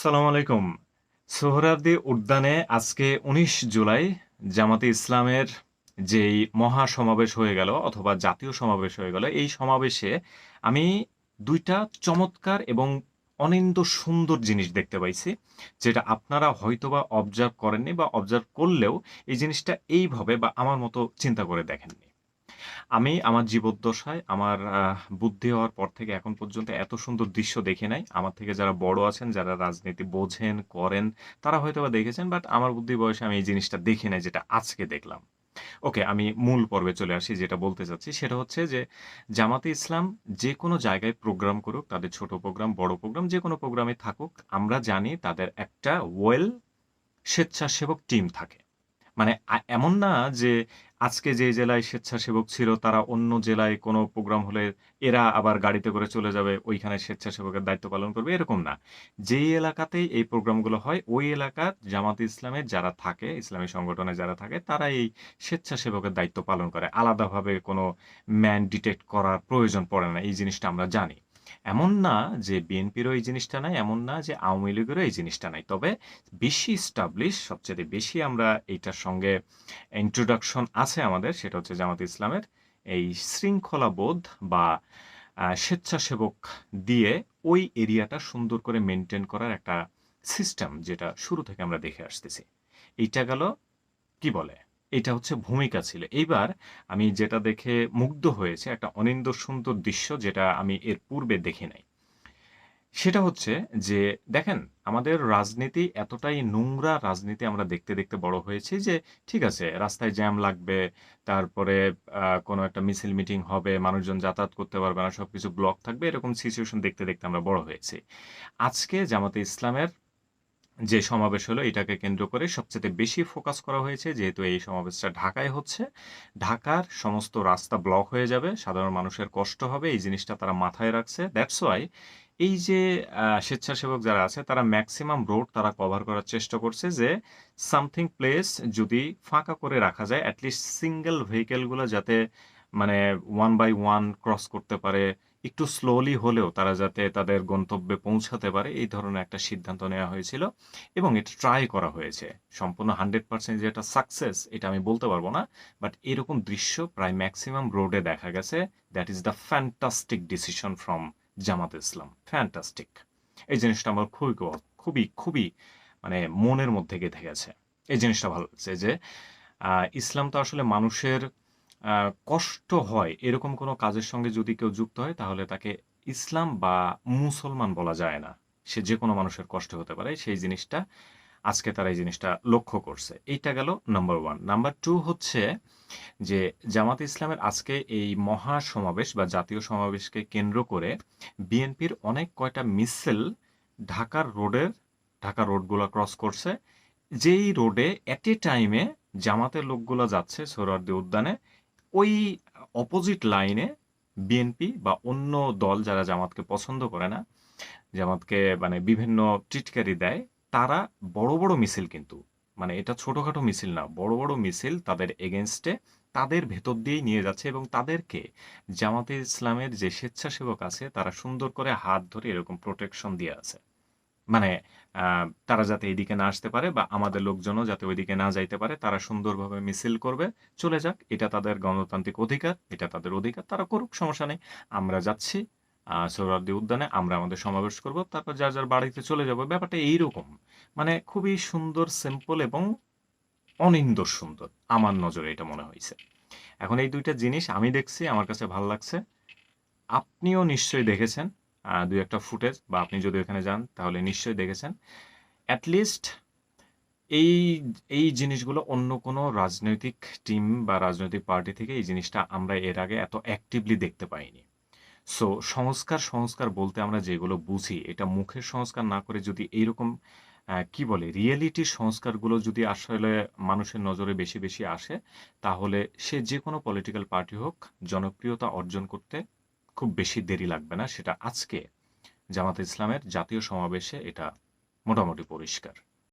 সালাম আলাইকুম। সোহরার্দি উদ্যানে আজকে উনিশ জুলাই জামাতে ইসলামের যেই মহা সমাবেশ হয়ে গেল অথবা জাতীয় সমাবেশ হয়ে গেল, এই সমাবেশে আমি দুইটা চমৎকার এবং অনিন্দ সুন্দর জিনিস দেখতে পাইছি, যেটা আপনারা হয়তোবা অবজার্ভ করেননি বা অবজার্ভ করলেও এই জিনিসটা এইভাবে বা আমার মতো চিন্তা করে দেখেননি। আমি আমার জীবদ্দশায় আমার বুদ্ধি হওয়ার পর থেকে এখন পর্যন্ত এত সুন্দর দৃশ্য দেখি নাই। আমার থেকে যারা বড় আছেন, যারা রাজনীতি বোঝেন, করেন, তারা হয়তো বা দেখেছেন বাট আমার বুদ্ধি বয়সে আমি এই জিনিসটা দেখি নাই যেটা আজকে দেখলাম। ওকে আমি মূল পর্বে চলে আসি, যেটা বলতে চাচ্ছি, সেটা হচ্ছে যে জামাতে ইসলাম যে কোনো জায়গায় প্রোগ্রাম করুক, তাদের ছোট প্রোগ্রাম বড় প্রোগ্রাম যে কোনো প্রোগ্রামে থাকুক, আমরা জানি তাদের একটা ওয়েল স্বেচ্ছাসেবক টিম থাকে। মানে এমন না যে আজকে যে জেলায় স্বেচ্ছাসেবক ছিল, তারা অন্য জেলায় কোনো প্রোগ্রাম হলে এরা আবার গাড়িতে করে চলে যাবে, ওইখানে স্বেচ্ছাসেবকের দায়িত্ব পালন করবে, এরকম না। যেই এলাকাতেই এই প্রোগ্রামগুলো হয়, ওই এলাকার জামাত ইসলামের যারা থাকে, ইসলামী সংগঠনে যারা থাকে তারা এই স্বেচ্ছাসেবকের দায়িত্ব পালন করে। আলাদাভাবে কোনো ম্যান ডিটেক্ট করার প্রয়োজন পড়ে না, এই জিনিসটা আমরা জানি। এমন না যে বিএনপিরও এই জিনিসটা নাই, এমন না যে আওয়ামী লীগেরও এই জিনিসটা নাই। তবে বেশি স্টাবলিশ সবচেয়ে বেশি আমরা এইটার সঙ্গে ইন্ট্রোডাকশন আছে আমাদের, সেটা হচ্ছে জামাত ইসলামের এই শৃঙ্খলা বোধ বা স্বেচ্ছাসেবক দিয়ে ওই এরিয়াটা সুন্দর করে মেনটেন করার একটা সিস্টেম যেটা শুরু থেকে আমরা দেখে আসতেছি। এইটা গেল কি বলে? এটা হচ্ছে ভূমিকা ছিল। এইবার আমি যেটা দেখে মুগ্ধ হয়েছে, একটা অনিন্দ সুন্দর দৃশ্য যেটা আমি এর পূর্বে দেখি নাই। সেটা হচ্ছে যে, দেখেন, আমাদের রাজনীতি এতটাই নোংরা রাজনীতি আমরা দেখতে দেখতে বড় হয়েছি যে, ঠিক আছে, রাস্তায় জ্যাম লাগবে, তারপরে কোনো একটা মিছিল মিটিং হবে, মানুষজন যাতায়াত করতে পারবে না সব কিছু ব্লক থাকবে, এরকম সিচুয়েশন দেখতে দেখতে আমরা বড় হয়েছি। আজকে জামাতে ইসলামের যে সমাবেশ হলো, এটাকে কেন্দ্র করে সবচেয়ে বেশি ফোকাস করা হয়েছে, যেহেতু এই সমাবেশটা ঢাকায় হচ্ছে। ঢাকার সমস্ত রাস্তা ব্লক হয়ে যাবে, সাধারণ মানুষের কষ্ট হবে, এই জিনিসটা তারা মাথায় রাখছে। দ্যাটস ওয়াই এই যে স্বেচ্ছাসেবক যারা আছে, তারা ম্যাক্সিমাম রোড তারা কভার করার চেষ্টা করছে যে সামথিং প্লেস যদি ফাঁকা করে রাখা যায় অ্যাটলিস্ট সিঙ্গেল ভেহিকেলগুলো যাতে মানে ওয়ান বাই ওয়ান ক্রস করতে পারে, একটু স্লোলি হলেও তারা যাতে তাদের গন্তব্যে পৌঁছাতে পারে, এই ধরনের একটা সিদ্ধান্ত নেওয়া হয়েছিল এবং এটা ট্রাই করা হয়েছে। সম্পূর্ণ হান্ড্রেড পার্সেন্ট এটা সাকসেস এটা আমি বলতে পারব না বাট এরকম দৃশ্য প্রায় ম্যাক্সিমাম রোডে দেখা গেছে। That is the fantastic decision from Jamaat Islam. Fantastic এই জিনিসটা আমার খুবই খুবই খুবই মানে মনের মধ্যে গেঁথে গেছে। এই জিনিসটা ভালো লাগছে যে ইসলাম তো আসলে মানুষের কষ্ট হয়। এরকম কোনো কাজের সঙ্গে যদি কেউ যুক্ত হয়, তাহলে তাকে ইসলাম বা মুসলমান বলা যায় না। সে যে কোনো মানুষের কষ্ট হতে পারে। সেই জিনিসটা, আজকে তারা এই জিনিসটা লক্ষ্য করছে। এইটা গেল নাম্বার ওয়ান। নাম্বার টু হচ্ছে যে, জামাত ইসলামের আজকে এই মহা সমাবেশ বা জাতীয় সমাবেশকে কেন্দ্র করে বিএনপির অনেক কয়টা মিছিল ঢাকার রোডের, ঢাকা রোডগুলো ক্রস করছে। যেই রোডে এট এ টাইমে জামাতের লোকগুলো যাচ্ছে সোহরাওয়ার্দী উদ্যানে। ওই অপোজিট লাইনে বিএনপি বা অন্য দল যারা জামাতকে পছন্দ করে না, জামাতকে মানে বিভিন্ন টিটকারি দেয়, তারা বড় বড় মিছিল কিন্তু মানে এটা ছোটখাটো মিছিল না, বড় বড় মিছিল তাদের এগেনস্টে তাদের ভেতর দিয়েই নিয়ে যাচ্ছে এবং তাদেরকে জামাতে ইসলামের যে স্বেচ্ছাসেবক আছে তারা সুন্দর করে হাত ধরে এরকম প্রোটেকশন দিয়ে আছে। মানে তারা যাতে এদিকে না আসতে পারে বা আমাদের লোকজনও যাতে ওইদিকে না যাইতে পারে, তারা সুন্দরভাবে মিছিল করবে, চলে যাক। এটা তাদের গণতান্ত্রিক অধিকার, এটা তাদের অধিকার, তারা করুক, সমস্যা নেই। আমরা যাচ্ছি আহ উদ্যানে, আমরা আমাদের সমাবেশ করব, তারপর যার যার বাড়িতে চলে যাব। ব্যাপারটা এইরকম। মানে খুবই সুন্দর সিম্পল এবং অনিন্দ সুন্দর, আমার নজরে এটা মনে হয়েছে এখন এই দুইটা জিনিস আমি দেখছি, আমার কাছে ভালো লাগছে। আপনিও নিশ্চয়ই দেখেছেন দুই একটা ফুটেজ, বা আপনি যদি ওখানে যান, তাহলে নিশ্চয়ই দেখেছেন। অ্যাটলিস্ট এই এই জিনিসগুলো অন্য কোনো রাজনৈতিক টিম বা রাজনৈতিক পার্টি থেকে এই জিনিসটা আমরা এর আগে এত অ্যাক্টিভলি দেখতে পাইনি। সো সংস্কার সংস্কার বলতে আমরা যেগুলো বুঝি, এটা মুখের সংস্কার না করে যদি এইরকম কি বলে রিয়েলিটির সংস্কারগুলো যদি আসলে মানুষের নজরে বেশি বেশি আসে, তাহলে সে যে কোনো পলিটিক্যাল পার্টি হোক, জনপ্রিয়তা অর্জন করতে খুব বেশি দেরি লাগবে না। সেটা আজকে জামাত ইসলামের জাতীয় সমাবেশে এটা মোটামুটি পরিষ্কার।